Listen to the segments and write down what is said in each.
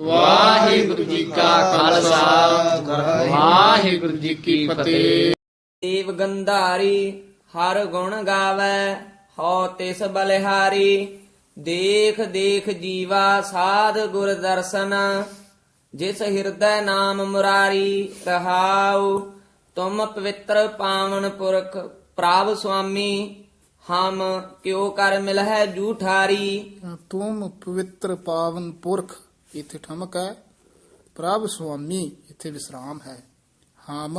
ਵਾਹਿਗੁਰੂ ਜੀ ਕਾ ਖਾਲਸਾ। ਵਾਹਿਗੁਰੂ ਜੀ ਕੀ ਫਤਿਹ। ਦੇਵ ਗੰਧਾਰੀ ਹਰ ਗੁਣ ਗਾਵੇ ਹਉ ਤਿਸ ਬਲਿਹਾਰੀ। ਦੇਖ ਦੇਖ ਜੀਵਾ ਸਾਧ ਗੁਰ ਦਰਸ਼ਨ। ਜਿਸ ਹਿਰਦੈ ਨਾਮ ਮੁਰਾਰੀ ਰਹਾਉ ਤੁਮ ਪਵਿੱਤਰ ਪਾਵਨ ਪੁਰਖ ਪ੍ਰਭ ਸੁਆਮੀ। ਹਮ ਕਿਉ ਕਰ ਮਿਲਹਿ ਜੂਠਾਰੀ। ਤੁਮ ਪਵਿੱਤਰ ਪਾਵਨ ਪੁਰਖ ਇੱਥੇ ਠਮਕ ਹੈ। ਪ੍ਰਭ ਸੁਆਮੀ ਇੱਥੇ ਵਿਸਰਾਮ ਹੈ। ਹਮ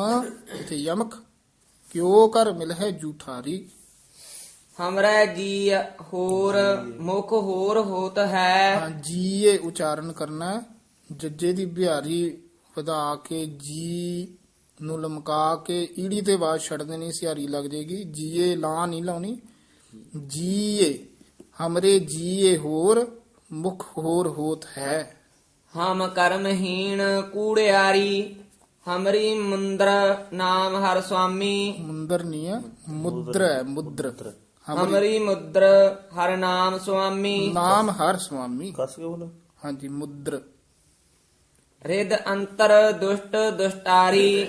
ਇੱਥੇ ਯਮਕ ਕਿਉ ਕਰ ਮਿਲ ਹੈ ਜੂਠਾਰੀ। ਹਮਰੇ ਜੀ ਹੋਰ ਮੁਖ ਹੋਰ ਹੋਤ ਹੈ। ਹਾਂ ਜੀਏ ਉਚਾਰਨ ਕਰਨਾ ਹੈ। ਜੱਜੇ ਦੀ ਬਿਹਾਰੀ ਵਧਾ ਕੇ ਜੀ ਨੂੰ ਲਮਕਾ ਕੇ ਈੜੀ ਤੇ ਬਾਅਦ ਛੱਡ ਦੇਣੀ ਸਿਹਾਰੀ ਲੱਗ ਜੇਗੀ। ਜੀਏ ਲਾ ਨਹੀਂ ਲਾਉਣੀ। ਜੀਏ ਹਮਰੇ ਜੀਏ ਹੋਰ ਮੁਖ ਹੋਰ ਹੋਤ ਹੈ। ਹਮ ਕਰਮਹੀਣ ਕੂੜਿਆਰੀ ਹਮਰੀ ਮੁੰਦਰ ਨਾਮ ਹਰ ਸੁਆਮੀ। ਮੁੰਦਰ ਨਹੀਂ ਹੈ ਮੁਦਰ ਹੈ ਮੁਦਰ। ਹਮਰੀ ਮੁਦਰ ਹਰ ਨਾਮ ਸੁਆਮੀ। ਨਾਮ ਹਰ ਸੁਆਮੀ। ਕਸ ਕੇ ਬੋਲੋ ਹਾਂਜੀ ਮੁਦਰ। ਰਿਦ ਅੰਤਰ ਦੁਸ਼ਟ ਦੁਸ਼ਟਾਰੀ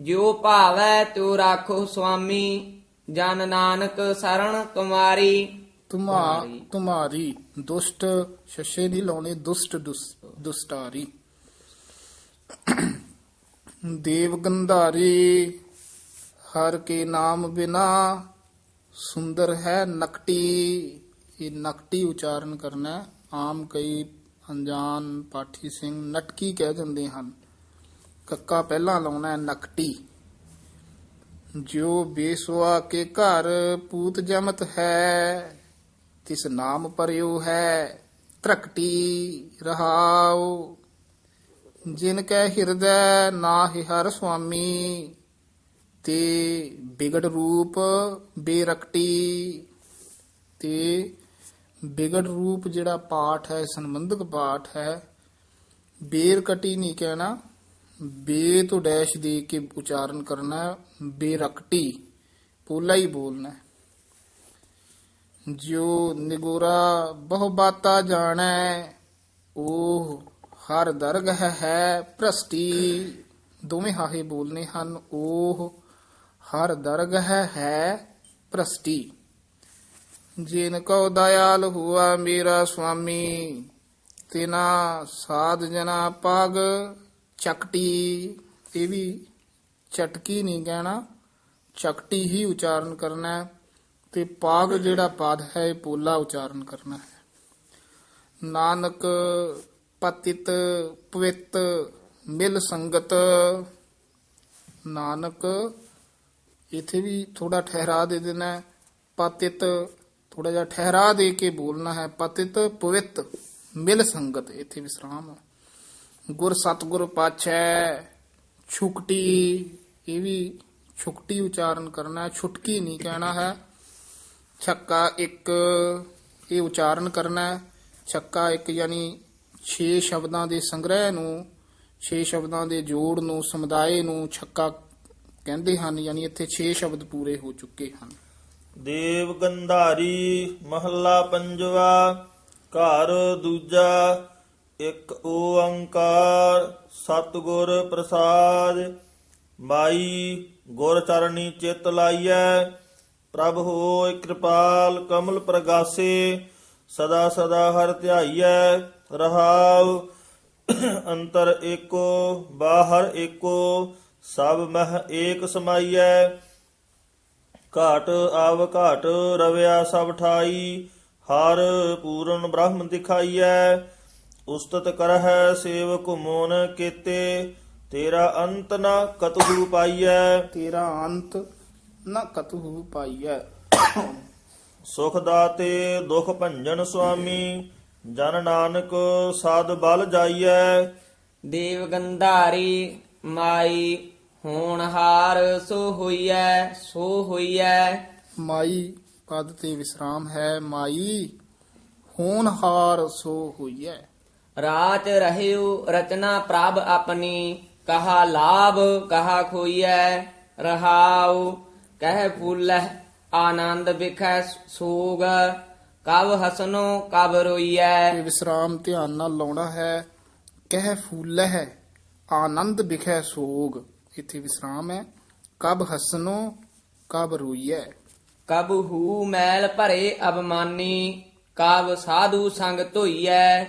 ਜਿਉ ਭਾਵੈ ਤਿਉ ਰਾਖੋ ਸੁਆਮੀ। ਜਨ ਨਾਨਕ ਸਰਣ ਤੁਮਾਰੀ ਤੁਮਾ ਤੁਮਾਰੀ। ਦੁਸ਼ਟ ਸ਼ਸ਼ੇ ਨਹੀਂ ਲਾਉਣੇ ਦੁਸ਼ਟ ਦੁਸ- ਦੁਸਟਾਰੀ। ਦੇਵ ਗੰਧਾਰੀ ਹਰ ਕੇ ਨਾਮ ਬਿਨਾ ਸੁੰਦਰ ਹੈ ਨਕਟੀ। ਇਹ ਨਕਟੀ ਉਚਾਰਨ ਕਰਨਾ। ਆਮ ਕਈ ਅਣਜਾਣ ਪਾਠੀ ਸਿੰਘ ਨਟਕੀ ਕਹਿ ਜਾਂਦੇ ਹਨ। ਕੱਕਾ ਪਹਿਲਾਂ ਲਾਉਣਾ ਹੈ ਨਕਟੀ। ਜੋ ਬੇਸੁਆ ਕੇ ਘਰ ਪੂਤ ਜਮਤ ਹੈ। ਤਿਸ ਨਾਮ ਪਰਿਉ ਹੈ ਤਰਕਟੀ ਰਹਾਉ। ਜਿਨ ਕੈ ਹਿਰਦੈ ਨਾਹਿ ਹਰ ਸੁਆਮੀ, ਤੇ ਬਿਗੜ ਰੂਪ ਬੇਰਕਟੀ। ਤੇ ਬਿਗੜ ਰੂਪ ਜਿਹੜਾ ਪਾਠ ਹੈ, ਸੰਬੰਧਕ ਪਾਠ ਹੈ, ਬੇਰਕਟੀ ਨਹੀਂ ਕਹਿਣਾ ਬੇ ਤੋਂ ਡੈਸ਼ ਦੇ ਕੇ ਉਚਾਰਨ ਕਰਨਾ, ਬੇਰਕਟੀ, ਪੋਲਾ ਹੀ ਬੋਲਣਾ ਹੈ। ਜੋ ਨਿਗੋਰਾ ਬਹੁ ਬਾਤਾ ਜਾਣੈ ਉਹ ਹਰ ਦਰਗਹ ਹੈ ਭ੍ਰਸ਼ਟੀ। ਦੋਵੇਂ ਹਾਹੇ ਬੋਲਨੇ ਹਨ ਉਹ ਹਰ ਦਰਗਹ ਹੈ ਭ੍ਰਸ਼ਟੀ। ਜਿਨ ਕੋ ਦਇਆਲ ਹੁਆ ਮੇਰਾ ਸੁਆਮੀ ਤਿਨਾ ਸਾਧ ਜਨਾ ਪਾਗ ਚਕਟੀ। ਇਹ ਵੀ ਚਟਕੀ ਨਹੀਂ ਕਹਿਣਾ, ਚਕਟੀ ਹੀ ਉਚਾਰਨ ਕਰਨਾ। ਹੈ ਤੇ ਪਾਗ ਜਿਹੜਾ ਪਦ ਹੈ, ਇਹ ਪੋਲਾ ਉਚਾਰਨ ਕਰਨਾ ਹੈ। ਨਾਨਕ ਪਤਿਤ ਪਵਿੱਤ ਮਿਲ ਸੰਗਤ। ਨਾਨਕ ਇਥੇ ਵੀ ਥੋੜਾ ਠਹਿਰਾ ਦੇ ਦੇਣਾ ਹੈ। ਪਤਿਤ ਥੋੜਾ ਜਿਹਾ ਠਹਿਰਾ ਦੇ ਕੇ ਬੋਲਣਾ ਹੈ। ਪਤਿਤ ਪਵਿੱਤ ਮਿਲ ਸੰਗਤ, ਇਥੇ ਵਿਸਰਾਮ। ਹੈ ਗੁਰ ਸਤਗੁਰ ਪਾਛੈ, ਛੁਕਟੀ, ਇਹ ਵੀ ਛੁਕਟੀ ਉਚਾਰਨ ਕਰਨਾ ਹੈ। ਛੁਟਕੀ ਨਹੀਂ ਕਹਿਣਾ ਹੈ। ਛੱਕਾ ਇੱਕ, ਇਹ ਉਚਾਰਨ ਕਰਨਾ ਹੈ। ਛੱਕਾ ਇੱਕ ਯਾਨੀ 6 ਸ਼ਬਦਾਂ ਦੇ ਸੰਗ੍ਰਹਿ ਨੂੰ 6 ਸ਼ਬਦਾਂ ਦੇ ਜੋੜ ਨੂੰ, ਸਮੁਦਾਇ ਨੂੰ ਛੱਕਾ ਕਹਿੰਦੇ ਹਨ, ਯਾਨੀ ਇੱਥੇ 6 ਸ਼ਬਦ ਪੂਰੇ ਹੋ ਚੁੱਕੇ ਹਨ। ਦੇਵ ਗੰਧਾਰੀ, ਮਹੱਲਾ ਪੰਜਵਾ, ਘਰ ਦੂਜਾ, ਇੱਕ ਓੰਕਾਰ, ਸਤਿਗੁਰ ਪ੍ਰਸਾਦ ਮਾਈ ਗੁਰ ਚਰਣੀ ਚਿਤ ਲਾਈਐ। ਪ੍ਰਭ ਹੋਇ ਕਿਰਪਾਲ ਕਮਲ ਪ੍ਰਗਾਸੇ, ਸਦਾ ਸਦਾ ਹਰ ਧਿਆਈਐ ਰਹਾਉ। ਅੰਤਰ ਏਕੋ, ਬਾਹਰ ਏਕੋ, ਸਭ ਮਹ ਏਕ ਸਮਾਈਐ। ਘਾਟ ਆਵ ਘਾਟ ਰਵਿਆ ਸਭ ਠਾਈ, ਹਰ ਪੂਰਨ ਬ੍ਰਹਮ ਦਿਖਾਈਐ। ਉਸਤਤ ਕਰਹਿ ਸੇਵਕ ਮੋਨ ਕੀਤੇ, ਤੇਰਾ ਅੰਤ ਨਾ ਕਤਹੂ ਪਾਈਐ। ਤੇਰਾ ਅੰਤ ਨ ਕਤਹੂ ਪਾਈਐ ਸੁਖ ਦਾਤੇ ਦੁਖ ਭੰਜਨ ਸੁਆਮੀ ਜਨ ਨਾਨਕ ਸਾਧ ਬਲ ਜਾਈਐ। ਦੇਵ ਗੰਧਾਰੀ ਮਾਈ ਹੋਣਹਾਰ ਸੋ ਹੋਈਐ ਸੋ ਹੋਈਐ। ਮਾਈ ਪਦ ਤੇ ਵਿਸਰਾਮ ਹੈ ਮਾਈ ਹੋਣਹਾਰ ਸੋ ਹੋਈਐ। ਰਾਚ ਰਹਿਉ ਰਚਨਾ ਪ੍ਰਭ ਆਪਣੀ ਕਹਾ ਲਾਭ ਕਹਾ ਖੋਈਐ ਰਹਾਉ। ਕਹਿ ਫੂਲਹਿ ਆਨੰਦ ਵਿਖੈ ਸੋਗ। ਕਬ ਹਸਨੋ ਕਬ ਰੋਈਐ। ਇਹ ਵਿਸਰਾਮ ਧਿਆਨ ਨਾਲ ਲਾਉਣਾ ਹੈ। ਕਹਿ ਫੂਲਹਿ ਆਨੰਦ ਬਿਖੈ ਸੋਗ। ਇੱਥੇ ਵਿਸਰਾਮ ਹੈ। ਕਬ ਹਸਨੋ ਕਬ ਰੋਈਐ। ਕਬ ਹੂ ਮੈਲ ਭਰੇ ਅਬਮਾਨੀ ਕਬ ਸਾਧੂ ਸੰਗ ਧੋਈਐ।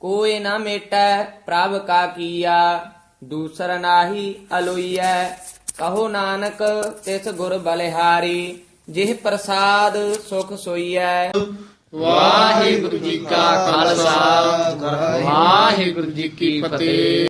ਕੋਏ ਨਾ ਮੇਟੈ ਪ੍ਰਭ ਕਾ ਕੀਆ ਦੂਸਰ ਨਾਹੀ ਅਲੋਈਐ। ਕਹੋ ਨਾਨਕ, ਤਿਸ ਗੁਰ ਬਲਿਹਾਰੀ, ਜਿਹ ਪ੍ਰਸਾਦ ਸੁਖ ਸੋਈਐ। ਵਾਹਿਗੁਰੂ ਜੀ ਕਾ ਖਾਲਸਾ, ਵਾਹਿਗੁਰੂ ਜੀ ਕੀ ਫਤਿਹ।